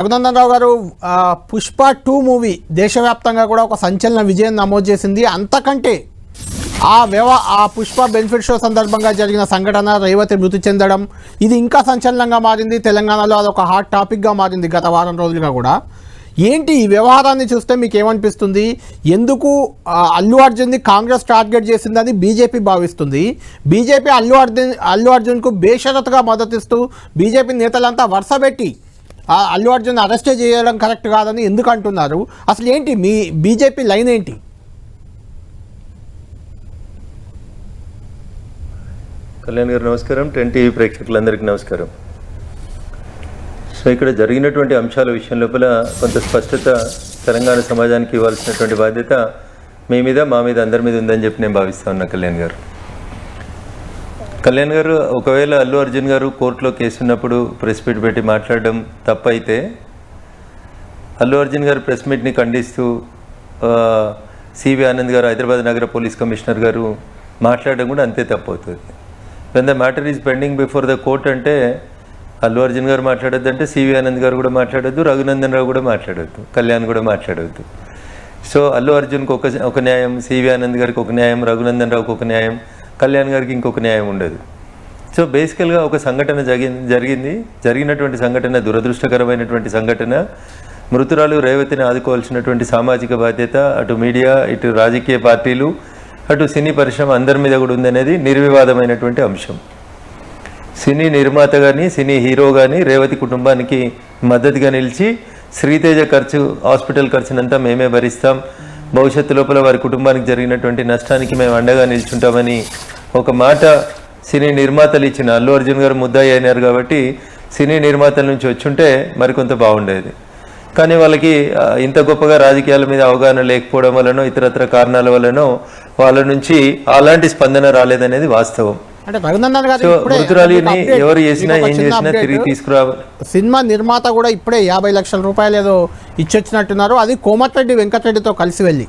రఘునందన్ రావు గారు Pushpa two movie దేశవ్యాప్తంగా కూడా ఒక సంచలన విజయం నమోదు చేసింది. అంతకంటే ఆ వ్యవ ఆ పుష్ప బెనిఫిట్ షో సందర్భంగా జరిగిన సంఘటన రేవతి మృతి చెందడం ఇది ఇంకా సంచలనంగా మారింది. తెలంగాణలో అదొక హాట్ టాపిక్గా మారింది గత వారం రోజులుగా కూడా. ఏంటి ఈ వ్యవహారాన్ని చూస్తే మీకు ఏమనిపిస్తుంది ఎందుకు అల్లు అర్జున్ని కాంగ్రెస్ టార్గెట్ చేసిందని బీజేపీ భావిస్తుంది. బీజేపీ అల్లు అర్జున్ అల్లు అర్జున్కు బేషరతుగా మద్దతిస్తూ బీజేపీ నేతలంతా వరుసపెట్టి అల్లు అర్జున్ అరెస్టే చేయడం కరెక్ట్ కాదని ఎందుకు అంటున్నారు? అసలు ఏంటి మీ బీజేపీ లైన్ ఏంటి? కళ్యాణ్ గారు నమస్కారం. టెన్ టీవీ ప్రేక్షకులందరికీ నమస్కారం. సో ఇక్కడ జరిగినటువంటి అంశాల విషయం లోపల కొంత స్పష్టత తెలంగాణ సమాజానికి ఇవ్వాల్సినటువంటి బాధ్యత మీ మీద మా మీద అందరి మీద ఉందని చెప్పి నేను భావిస్తా ఉన్నా కళ్యాణ్ గారు. కళ్యాణ్ గారు ఒకవేళ అల్లు అర్జున్ గారు కోర్టులో కేసు ఉన్నప్పుడు ప్రెస్ మీట్ పెట్టి మాట్లాడడం తప్పైతే అల్లు అర్జున్ గారు ప్రెస్ మీట్ని ఖండిస్తూ సివి ఆనంద్ గారు హైదరాబాద్ నగర పోలీస్ కమిషనర్ గారు మాట్లాడడం కూడా అంతే తప్పు అవుతుంది when the matter is pending before the court అంటే అల్లు అర్జున్ గారు మాట్లాడొద్దు అంటే సివి ఆనంద్ గారు కూడా మాట్లాడొద్దు రఘునందన్ రావు కూడా మాట్లాడొద్దు కళ్యాణ్ కూడా మాట్లాడొద్దు. సో అల్లు అర్జున్కి ఒక ఒక న్యాయం సివి ఆనంద్ గారికి ఒక న్యాయం రఘునందన్ రావుకి ఒక న్యాయం కళ్యాణ్ గారికి ఇంకొక న్యాయం ఉండదు. సో బేసికల్గా ఒక సంఘటన జరిగింది జరిగింది. జరిగినటువంటి సంఘటన దురదృష్టకరమైనటువంటి సంఘటన మృతురాలు రేవతిని ఆదుకోవాల్సినటువంటి సామాజిక బాధ్యత అటు మీడియా ఇటు రాజకీయ పార్టీలు అటు సినీ పరిశ్రమ అందరి మీద కూడా ఉందనేది నిర్వివాదమైనటువంటి అంశం. సినీ నిర్మాత కానీ సినీ హీరో కానీ రేవతి కుటుంబానికి మద్దతుగా నిలిచి శ్రీతేజ ఖర్చు హాస్పిటల్ ఖర్చునంతా మేమే భరిస్తాం. భవిష్యత్తు లోపల వారి కుటుంబానికి జరిగినటువంటి నష్టానికి మేము అండగా నిల్చుంటామని ఒక మాట సినీ నిర్మాతలు ఇచ్చిన అల్లు అర్జున్ గారు ముద్దాయి అయినారు కాబట్టి సినీ నిర్మాతల నుంచి వచ్చుంటే మరికొంత బాగుండేది. కానీ వాళ్ళకి ఇంత గొప్పగా రాజకీయాల మీద అవగాహన లేకపోవడం వలనో ఇతరత్ర కారణాల వలనో వాళ్ళ నుంచి అలాంటి స్పందన రాలేదనేది వాస్తవం. అంటే రఘునందన్ గారు ఎవరు చేసినా ఏం చేసినా. తిరిగి తీసుకురావాలి సినిమా నిర్మాత కూడా ఇప్పుడే యాభై లక్షల రూపాయలు ఏదో ఇచ్చొచ్చినట్టున్నారు. అది కోమటిరెడ్డి వెంకటరెడ్డితో కలిసి వెళ్ళి.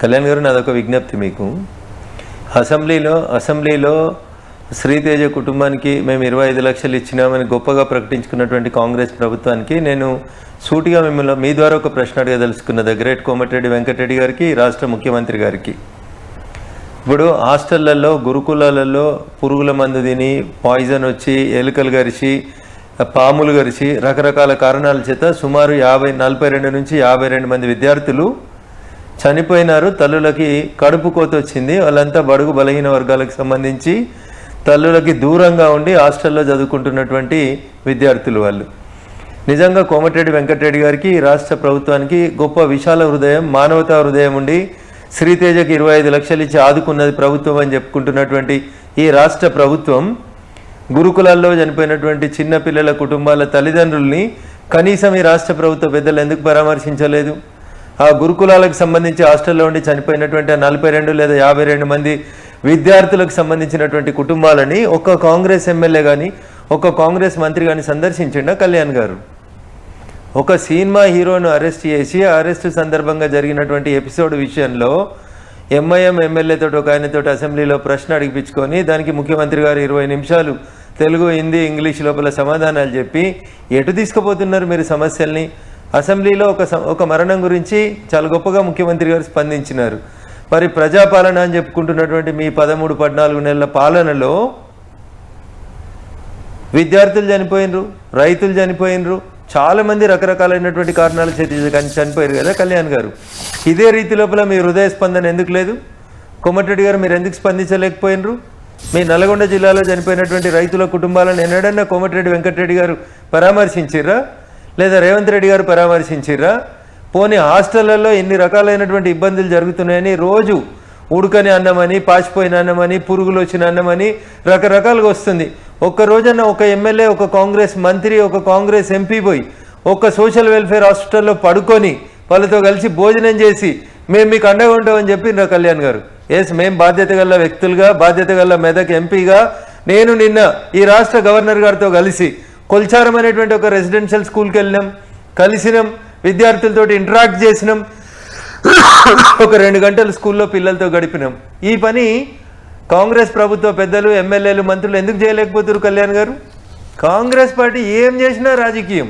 కళ్యాణ్ గారు నాదొక విజ్ఞప్తి మీకు. అసెంబ్లీలో అసెంబ్లీలో శ్రీతేజ కుటుంబానికి మేము ఇరవై ఐదు లక్షలు ఇచ్చినామని గొప్పగా ప్రకటించుకున్నటువంటి కాంగ్రెస్ ప్రభుత్వానికి నేను సూటిగా మిమ్మల్ని మీ ద్వారా ఒక ప్రశ్న అడగదలుచుకున్న ద గ్రేట్ కోమటిరెడ్డి వెంకటరెడ్డి గారికి రాష్ట్ర ముఖ్యమంత్రి గారికి. ఇప్పుడు హాస్టళ్ళలో గురుకులాలలో పురుగుల మందు తిని పాయిజన్ వచ్చి ఎలుకలు గరిచి పాములు గరిచి రకరకాల కారణాల చేత సుమారు యాభై నలభై రెండు నుంచి యాభై రెండు మంది విద్యార్థులు చనిపోయినారు. తల్లులకి కడుపు కోత వచ్చింది వాళ్ళంతా బడుగు బలహీన వర్గాలకు సంబంధించి తల్లులకి దూరంగా ఉండి హాస్టల్లో చదువుకుంటున్నటువంటి విద్యార్థులు వాళ్ళు. నిజంగా కోమటిరెడ్డి వెంకటరెడ్డి గారికి రాష్ట్ర ప్రభుత్వానికి గొప్ప విశాల హృదయం మానవతా హృదయం ఉండి శ్రీతేజకి ఇరవై ఐదు లక్షలు ఇచ్చి ఆదుకున్నది ప్రభుత్వం అని చెప్పుకుంటున్నటువంటి ఈ రాష్ట్ర ప్రభుత్వం గురుకులాల్లో చనిపోయినటువంటి చిన్నపిల్లల కుటుంబాల తల్లిదండ్రుల్ని కనీసం ఈ రాష్ట్ర ప్రభుత్వ పెద్దలు ఎందుకు పరామర్శించలేదు? ఆ గురుకులాలకు సంబంధించి హాస్టల్లో ఉండి చనిపోయినటువంటి నలభై రెండు లేదా యాభై రెండు మంది విద్యార్థులకు సంబంధించినటువంటి కుటుంబాలని ఒక్క కాంగ్రెస్ ఎమ్మెల్యే కానీ ఒక్క కాంగ్రెస్ మంత్రి కానీ సందర్శించిండా కళ్యాణ్ గారు? ఒక సినిమా హీరోను అరెస్ట్ చేసి అరెస్ట్ సందర్భంగా జరిగినటువంటి ఎపిసోడ్ విషయంలో ఎంఐఎం ఎమ్మెల్యేతో ఒక ఆయనతో అసెంబ్లీలో ప్రశ్న అడిగిపించుకొని దానికి ముఖ్యమంత్రి గారు ఇరవై నిమిషాలు తెలుగు హిందీ ఇంగ్లీష్ లోపల సమాధానాలు చెప్పి ఎటు తీసుకుపోతున్నారు మీరు సమస్యల్ని? అసెంబ్లీలో ఒక స- ఒక మరణం గురించి చాలా గొప్పగా ముఖ్యమంత్రి గారు స్పందించినారు. మరి ప్రజాపాలన అని చెప్పుకుంటున్నటువంటి మీ పదమూడు పద్నాలుగు నెలల పాలనలో విద్యార్థులు చనిపోయినరు రైతులు చనిపోయినరు చాలామంది రకరకాలైనటువంటి కారణాలు చేతి కానీ చనిపోయారు కదా కళ్యాణ్ గారు. ఇదే రీతి లోపల మీ హృదయ స్పందన ఎందుకు లేదు? కోమటిరెడ్డి గారు మీరు ఎందుకు స్పందించలేకపోయినరు? మీ నల్గొండ జిల్లాలో చనిపోయినటువంటి రైతుల కుటుంబాలను ఎన్నడన్నా కోమటిరెడ్డి వెంకటరెడ్డి గారు పరామర్శించిర్రా? లేదా రేవంత్ రెడ్డి గారు పరామర్శించిర్రా? పోనీ హాస్టళ్ళలో ఎన్ని రకాలైనటువంటి ఇబ్బందులు జరుగుతున్నాయని రోజు ఉడకని అన్నమని పాచిపోయిన అన్నమని పురుగులు వచ్చిన అన్నమని రకరకాలుగా వస్తుంది. ఒక్క రోజన్న ఒక ఎమ్మెల్యే ఒక కాంగ్రెస్ మంత్రి ఒక కాంగ్రెస్ ఎంపీ పోయి ఒక్క సోషల్ వెల్ఫేర్ హాస్పిటల్లో పడుకొని వాళ్ళతో కలిసి భోజనం చేసి మేము మీకు అండగా ఉంటామని చెప్పిండ్రు కళ్యాణ్ గారు. ఎస్ మేము బాధ్యత గల వ్యక్తులుగా బాధ్యత గల మెదక్ ఎంపీగా నేను నిన్న ఈ రాష్ట్ర గవర్నర్ గారితో కలిసి కొల్చారం అనేటువంటి ఒక రెసిడెన్షియల్ స్కూల్కి వెళ్ళినాం. కలిసినాం. విద్యార్థులతో ఇంటరాక్ట్ చేసినాం. ఒక రెండు గంటలు స్కూల్లో పిల్లలతో గడిపినాం. ఈ పని కాంగ్రెస్ ప్రభుత్వ పెద్దలు ఎమ్మెల్యేలు మంత్రులు ఎందుకు చేయలేకపోతున్నారు కళ్యాణ్ గారు? కాంగ్రెస్ పార్టీ ఏం చేసినా రాజకీయం.